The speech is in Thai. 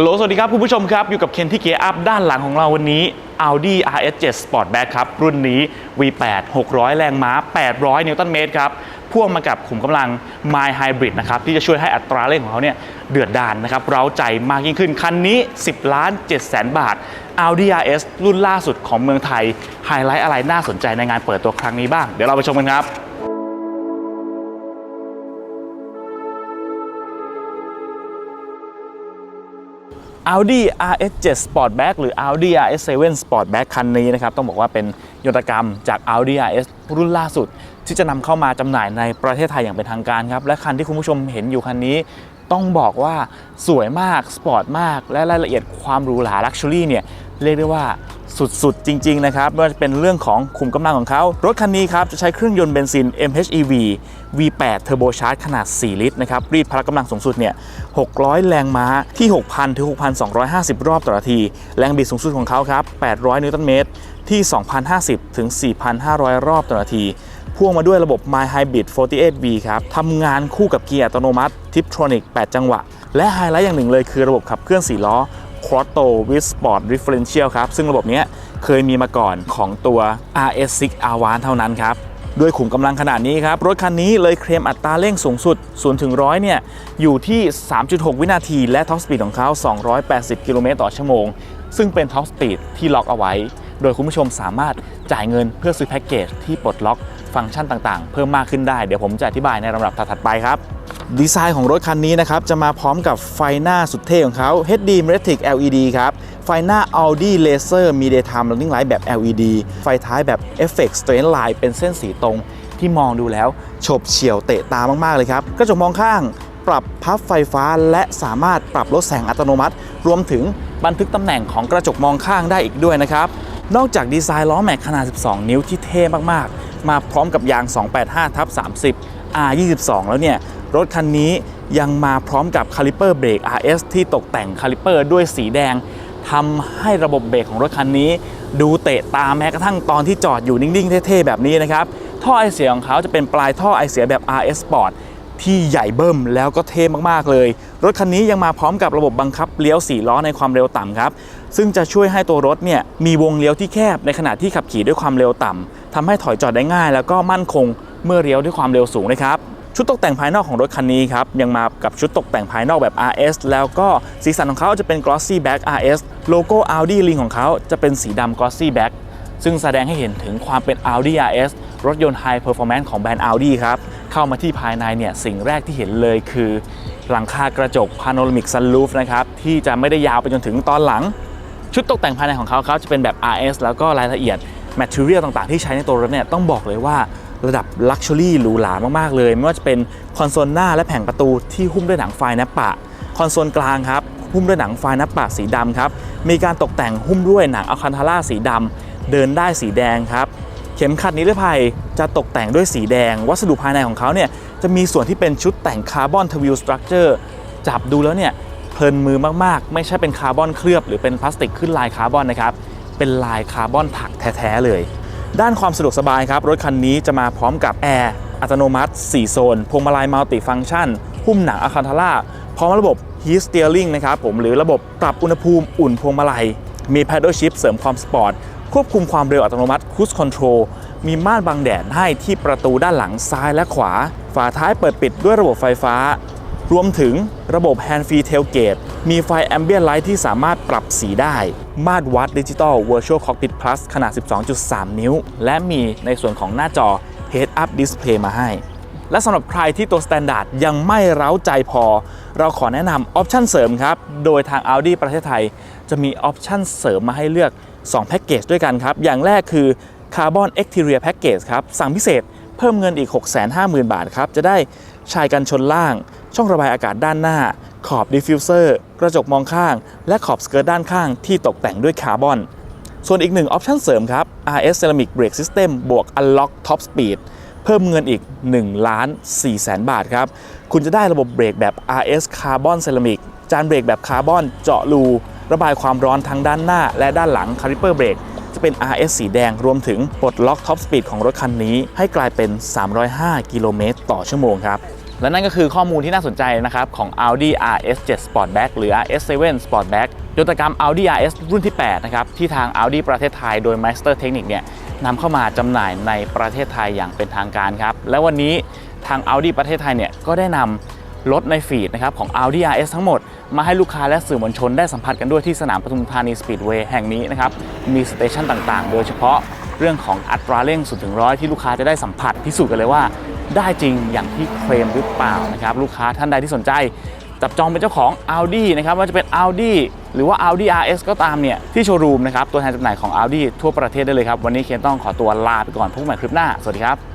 ฮัลโหลสวัสดีครับคุณผู้ชมครับ อยู่กับเคนที่เกียร์อัพด้านหลังของเราวันนี้ Audi RS7 Sportback ครับ รุ่นนี้ V8 600 แรงม้า 800 นิวตันเมตรครับพ่วงมากับขุมกำลัง My Hybrid นะครับที่จะช่วยให้อัตราเร่งของเขาเนี่ยเดือดดานนะครับเร้าใจมากยิ่งขึ้น คันนี้ 10 ล้าน7แสนบาท Audi RS รุ่นล่าสุดของเมืองไทย ไฮไลท์อะไรน่าสนใจในงานเปิดตัวครั้งนี้บ้าง เดี๋ยวเราไปชมกันครับ Audi RS7 Sportback หรือ Audi RS7 Sportback คันนี้นะครับ ต้องบอกว่าเป็นยนตกรรมจาก Audi RS รุ่นล่าสุด ที่จะนำเข้ามาจำหน่ายในประเทศไทยอย่างเป็นทางการครับ และคันที่คุณผู้ชมเห็นอยู่คันนี้ ต้องบอกว่าสวยมากสปอร์ตมากและรายละเอียดความหรูหราลักชัวรี่เนี่ยเรียกได้ว่าสุดๆ จริง ๆ นะครับไม่ว่าจะเป็นเรื่องของขุมกำลังของเขา รถคันนี้ครับ จะใช้เครื่องยนต์เบนซิน MHEV V8 Turbo Charge ขนาด 4 ลิตรนะครับ รีดพละกำลังสูงสุดเนี่ย 600 แรงม้าที่ 6,000 ถึง 6,250 รอบต่อนาที แรงบิดสูงสุดของเขาครับ 800 นิวตันเมตรที่ 2,050 ถึง 4,500 รอบต่อนาที พ่วงมาด้วยระบบ My Hybrid 48V ครับทำงานคู่กับเกียร์อัตโนมัติ Tiptronic 8 จังหวะ และไฮไลท์อย่างหนึ่งเลยคือระบบขับเคลื่อน4ล้อ Quattro with Sport Differential ครับ ซึ่งระบบนี้เคยมีมาก่อนของตัว RS6 Avant เท่านั้นครับด้วยขุมกำลังขนาดนี้ครับ รถคันนี้เลยเคลมอัตราเร่งสูงสุด0ถึง100 เนี่ย อยู่ที่ 3.6 วินาที และท็อปสปีดของเขา 280 กิโลเมตรต่อชั่วโมง ซึ่งเป็นท็อปสปีดที่ล็อกเอาไว้ โดยคุณผู้ชมสามารถจ่ายเงินเพื่อซื้อแพ็กเกจที่ปลดล็อก ฟังก์ชันต่างๆ เพิ่มมากขึ้นได้ เดี๋ยวผมจะอธิบายในลำดับถัดไปครับ ดีไซน์ของรถคันนี้นะครับ จะมาพร้อมกับไฟหน้าสุดเท่ของเขา HD Matic LED ครับ ไฟหน้า Audi Laser มี Daytime Running Light แบบ LED ไฟท้ายแบบ Effect Straight Line เป็นเส้นสีตรงที่มองดูแล้วฉบเฉี่ยวเตะตามากๆเลยครับกระจกมองข้างปรับพับไฟฟ้าและสามารถปรับลดแสงอัตโนมัติ รวมถึงบันทึกตำแหน่งของกระจกมองข้างได้อีกด้วยนะครับ นอกจากดีไซน์ล้อแม็กขนาด 12 นิ้วที่เท่มาก มาพร้อมกับยาง 285ทับ30 R22 แล้วเนี่ย รถคันนี้ยังมาพร้อมกับคาลิเปอร์เบรก RS ที่ตกแต่งคาลิเปอร์ด้วยสีแดงทำให้ระบบเบรกของรถคันนี้ ดูเตะตาแม้กระทั่งตอนที่จอดอยู่นิ่งๆ เท่ๆ แบบนี้นะครับ ท่อไอเสียของเขาจะเป็นปลายท่อไอเสียแบบ RS Sport ที่ใหญ่เบิ่มแล้วก็เท่มากๆเลย รถคันนี้ยังมาพร้อมกับระบบบังคับเลี้ยว 4 ล้อในความเร็วต่ำครับ ซึ่งจะช่วยให้ตัวรถเนี่ยมีวงเลี้ยวที่แคบในขณะที่ขับขี่ด้วยความเร็วต่ำทำให้ถอยจอดได้ง่าย แล้วก็มั่นคงเมื่อเลี้ยวด้วยความเร็วสูงนะครับชุดตกแต่งภายนอกของรถคันนี้ครับยังมากับชุดตกแต่งภายนอกแบบ RS แล้วก็สีสันของเขาจะเป็น glossy black RS โลโก้ Audi Ring ของเขาจะเป็นสีดำ glossy black ซึ่งแสดงให้เห็นถึงความเป็น Audi RS รถยนต์ High Performance ของแบรนด์ Audi ครับ เข้ามาที่ภายในเนี่ยสิ่งแรกที่เห็นเลยคือ หลังคากระจก Panoramic Sunroof นะครับ ที่จะไม่ได้ยาวไปจนถึงตอนหลัง ชุดตกแต่งภายในของเขาครับจะเป็นแบบ RS แล้วก็รายละเอียด Material ต่างๆ ที่ใช้ในตัวรถเนี่ยต้องบอกเลยว่าระดับ Luxury หรูหรามากๆเลย ไม่ว่าจะเป็นคอนโซลหน้าและแผงประตูที่หุ้มด้วยหนังไฟนับปะคอนโซลกลางครับหุ้มด้วยหนังไฟนับปะสีดำครับ มีการตกแต่งหุ้มด้วยหนังอัลคันทาร่าสีดำ เดินได้สีแดงครับ เข็มขัดนิรภัยจะตกแต่งด้วยสีแดง วัสดุภายในของเขาเนี่ยจะมีส่วนที่เป็นชุดแต่งคาร์บอนทวิลสตรัคเจอร์จับดูแล้วเนี่ยเพลินมือมากๆ ไม่ใช่เป็นคาร์บอนเคลือบหรือเป็นพลาสติกขึ้นลายคาร์บอนนะครับ เป็นลายคาร์บอนถักแท้ๆเลย ด้านความสะดวกสบายครับ รถคันนี้จะมาพร้อมกับแอร์อัตโนมัติ 4 โซน พวงมาลัยมัลติฟังชัน หุ้มหนังอะคันทาร่าพร้อมระบบ Heat Steering นะครับผมหรือระบบปรับอุณหภูมิอุ่นพวงมาลัย มี Paddle Shift เสริมความสปอร์ต ควบคุมความเร็วอัตโนมัติ Cruise Control มีม่านบังแดดให้ที่ประตูด้านหลังซ้ายและขวา ฝาท้ายเปิดปิดด้วยระบบไฟฟ้า รวมถึงระบบ Hand Free Tailgate มีไฟ Ambient Light ที่สามารถปรับสีได้ มาตรวัดดิจิตอล Virtual Cockpit Plus ขนาด 12.3 นิ้ว และมีในส่วนของหน้าจอ Head Up Display มาให้ และสำหรับใครที่ตัว Standard ยังไม่เร้าใจพอ เราขอแนะนำออปชันเสริมครับ โดยทาง Audi ประเทศไทย จะมีออปชันเสริมมาให้เลือก 2แพ็กเกจด้วยกันครับ อย่างแรกคือ Carbon Exterior Package ครับ สั่งพิเศษเพิ่มเงินอีก 650,000 บาทครับ จะได้ชายกันชนล่าง ช่องระบายอากาศด้านหน้า ขอบดิฟฟิวเซอร์กระจกมองข้าง และขอบสเกิร์ตด้านข้างที่ตกแต่งด้วยคาร์บอน ส่วนอีกหนึ่งออปชั่นเสริมครับ RS Ceramic Brake System บวก Unlock Top Speed เพิ่มเงินอีก1ล้าน4แสนบาทครับ คุณจะได้ระบบเบรกแบบ RS Carbon Ceramic จานเบรกแบบคาร์บอนเจาะรู ระบายความร้อนทั้งด้านหน้า และด้านหลังคาลิเปอร์เบรกจะเป็น RS สีแดงรวมถึงปลดล็อกท็อปสปีดของรถคันนี้ ให้กลายเป็น 305 กิโลเมตรต่อชั่วโมงครับและนั่นก็คือข้อมูลที่น่าสนใจนะครับ ของ Audi RS7 Sportback หรือ RS7 Sportback ยนตกรรม Audi RS รุ่นที่ 8 นะครับ ที่ทาง Audi ประเทศไทยโดย Master Technic เนี่ยนำเข้ามาจำหน่ายในประเทศไทยอย่างเป็นทางการครับ และวันนี้ทาง Audi ประเทศไทยเนี่ยก็ได้นำ รถในฟีดนะครับของ Audi RS ทั้งหมด มาให้ลูกค้าและสื่อมวลชนได้สัมผัสกันด้วยที่สนามปทุมธานีสปีดเวย์แห่งนี้นะครับ มีสเตชันต่างๆ โดยเฉพาะเรื่องของอัตราเร่ง0ถึงร้อยที่ลูกค้าจะได้สัมผัสพิสูจน์กันเลยว่า ได้จริงอย่างที่เคลมหรือเปล่านะครับลูกค้าท่านใดที่สนใจ จับจองเป็นเจ้าของ Audi นะครับว่าจะเป็น Audi หรือว่า Audi RS ก็ตามเนี่ยที่โชว์รูมนะครับตัวแทนจำหน่ายของ Audi ทั่วประเทศได้เลยครับวันนี้เคนต้องขอตัวลาไปก่อนพบกันใหม่คลิปหน้าสวัสดีครับ